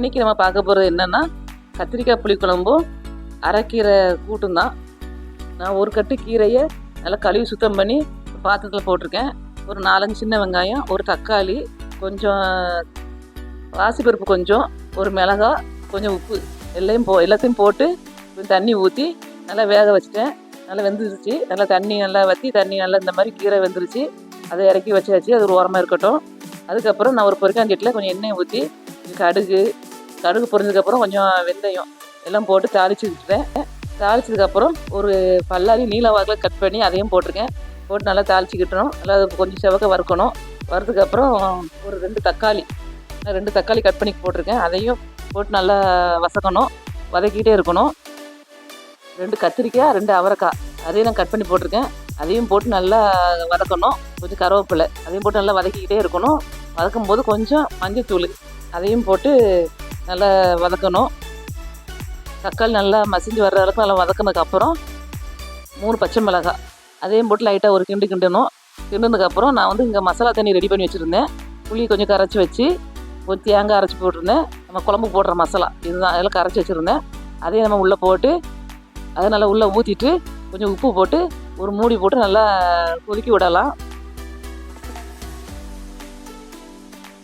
இன்றைக்கி நம்ம பார்க்க போகிறது என்னென்னா கத்திரிக்காய் புளிக்குழம்பும் அரைக்கீரை கூட்டும் தான். நான் ஒரு கட்டு கீரையை நல்லா கழுவி சுத்தம் பண்ணி பாத்திரத்தில் போட்டிருக்கேன். ஒரு நாலஞ்சு சின்ன வெங்காயம் ஒரு தக்காளி கொஞ்சம் பாசிப்பருப்பு கொஞ்சம் ஒரு மிளகா கொஞ்சம் உப்பு. எல்லையும் போ எல்லாத்தையும் போட்டு கொஞ்சம் தண்ணி ஊற்றி நல்லா வேக வச்சுட்டேன். நல்லா வெந்துருச்சு. நல்லா தண்ணி நல்லா வற்றி தண்ணி நல்லா இந்த மாதிரி கீரை வெந்துருச்சு. அதை இறக்கி வச்சாச்சு. அது ஒரு ஓரமாக இருக்கட்டும். அதுக்கப்புறம் நான் ஒரு பொரிக்காஞ்சட்டில் கொஞ்சம் எண்ணெய் ஊற்றி கடுகு கடுகு பொரிஞ்சதுக்கப்புறம் கொஞ்சம் வெந்தயம் எல்லாம் போட்டு தாளிச்சு விட்டுட்டேன். தாளிச்சதுக்கப்புறம் ஒரு பல்லாரி நீல வாக்கில் கட் பண்ணி அதையும் போட்டிருக்கேன். போட்டு நல்லா தாளிச்சிக்கிட்டணும். நல்லா அது கொஞ்சம் செவக்க வறுக்கணும். வறுத்துக்கப்புறம் ஒரு ரெண்டு தக்காளி ரெண்டு தக்காளி கட் பண்ணி போட்டிருக்கேன். அதையும் போட்டு நல்லா வதக்கணும். வதக்கிட்டே இருக்கணும். ரெண்டு கத்திரிக்காய் ரெண்டு அவரைக்காய். அதையும் நான் கட் பண்ணி போட்டிருக்கேன். அதையும் போட்டு நல்லா வதக்கணும். கொஞ்சம் கருவேப்பிலை. அதையும் போட்டு நல்லா வதக்கிக்கிட்டே இருக்கணும். வதக்கும் போது கொஞ்சம் மஞ்சத்தூள். அதையும் போட்டு நல்லா வதக்கணும். தக்காளி நல்லா மசிஞ்சு வர்ற அளவுக்கு நல்லா வதக்கினதுக்கப்புறம் மூணு பச்சை மிளகாய். அதையும் போட்டு லைட்டாக ஒரு கிண்டு கிண்டணும். கிண்டுனதுக்கப்புறம் நான் வந்து இங்கே மசாலா தண்ணி ரெடி பண்ணி வச்சுருந்தேன். புளி கொஞ்சம் கரைச்சி வச்சு ஒரு தேங்காய் அரைச்சி போட்டிருந்தேன். நம்ம குழம்பு போடுற மசாலா. இதுதான் அதெல்லாம் கரைச்சி வச்சுருந்தேன். அதையும் நம்ம உள்ளே போட்டு அதை நல்லா உள்ளே ஊற்றிட்டு கொஞ்சம் உப்பு போட்டு ஒரு மூடி போட்டு நல்லா கொதிக்க விடலாம்.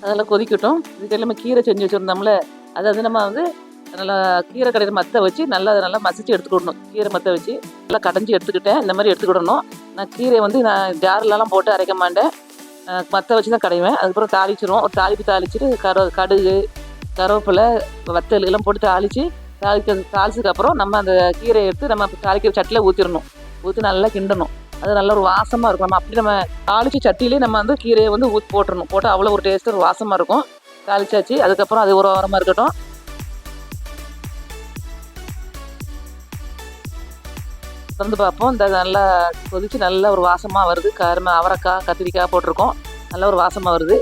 அதெல்லாம் கொதிக்கட்டும். இதுக்கு நம்ம கீரை செஞ்சு வச்சுருந்தோம்ல அதாவது நம்ம வந்து நல்லா கீரை கடையில் மற்ற வச்சு நல்லா அதை நல்லா மசிச்சு எடுத்துக்கிடணும். கீரை மற்ற வச்சு நல்லா கடைஞ்சி எடுத்துக்கிட்டேன். இந்த மாதிரி எடுத்துக்கிடணும். நான் கீரை வந்து நான் ஜார்லலாம் போட்டு அரைக்க மாட்டேன். மற்ற வச்சு தான் கடைவேன். அதுக்கப்புறம் தாளிச்சிரும் ஒரு தாளிப்பு தாளிச்சிட்டு கரு கடுகு கருவேப்பிலை வத்தல் எல்லாம் போட்டு தாளித்து தாளிக்க தாளிச்சதுக்கப்புறம் நம்ம அந்த கீரையை எடுத்து நம்ம தாளிக்கிற சட்டியில் ஊற்றிடணும் ஊற்றி நல்லா கிண்டணும். அது நல்ல ஒரு வாசமாக இருக்கும். நம்ம அப்படி நம்ம தாளிச்சு சட்டியிலே நம்ம வந்து கீரையை வந்து ஊற்றி போட்டுடணும் போட்டு அவ்வளோ ஒரு டேஸ்ட்டு ஒரு வாசமாக இருக்கும். தாளிச்சாச்சு. அதுக்கப்புறம் அது ஒரு வாரமாக இருக்கட்டும். திறந்து பார்ப்போம். இந்த நல்லா கொதிச்சு நல்ல ஒரு வாசமாக வருது. கரும அவரைக்காய் கத்திரிக்காய் போட்டிருக்கோம். நல்ல ஒரு வாசமாக வருது.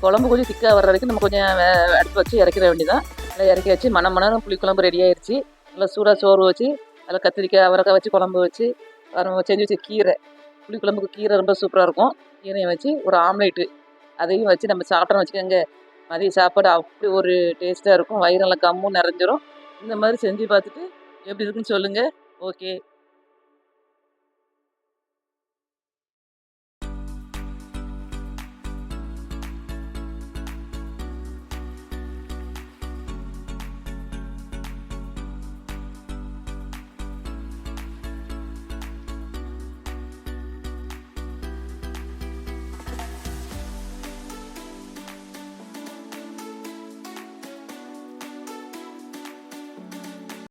குழம்பு கொஞ்சம் திக்காக வர்ற வரைக்கும் நம்ம கொஞ்சம் எடுத்து அடுப்பு வச்சு இறக்கிற வேண்டியதான் நல்லா இறக்கி வச்சு மனம் மணம் புளிக்குழம்பு ரெடி ஆயிடுச்சு நல்லா சூடாக சோறு வச்சு அதில் கத்திரிக்காய் அவரைக்காய் வச்சு குழம்பு வச்சு செஞ்சு வச்ச கீரை. புளிக்குழம்புக்கு கீரை ரொம்ப சூப்பராக இருக்கும். கீரையை வச்சு ஒரு ஆம்லேட்டு அதையும் வச்சு நம்ம சாப்பிட்டோம்னு வச்சுக்கோங்க. மதிய சாப்பாடு அப்படி ஒரு டேஸ்ட்டாக இருக்கும். வயிறு நல்லா கம்மும் நிறைஞ்சிரும். இந்த மாதிரி செஞ்சு பார்த்துட்டு எப்படி இருக்குன்னு சொல்லுங்கள் ஓகே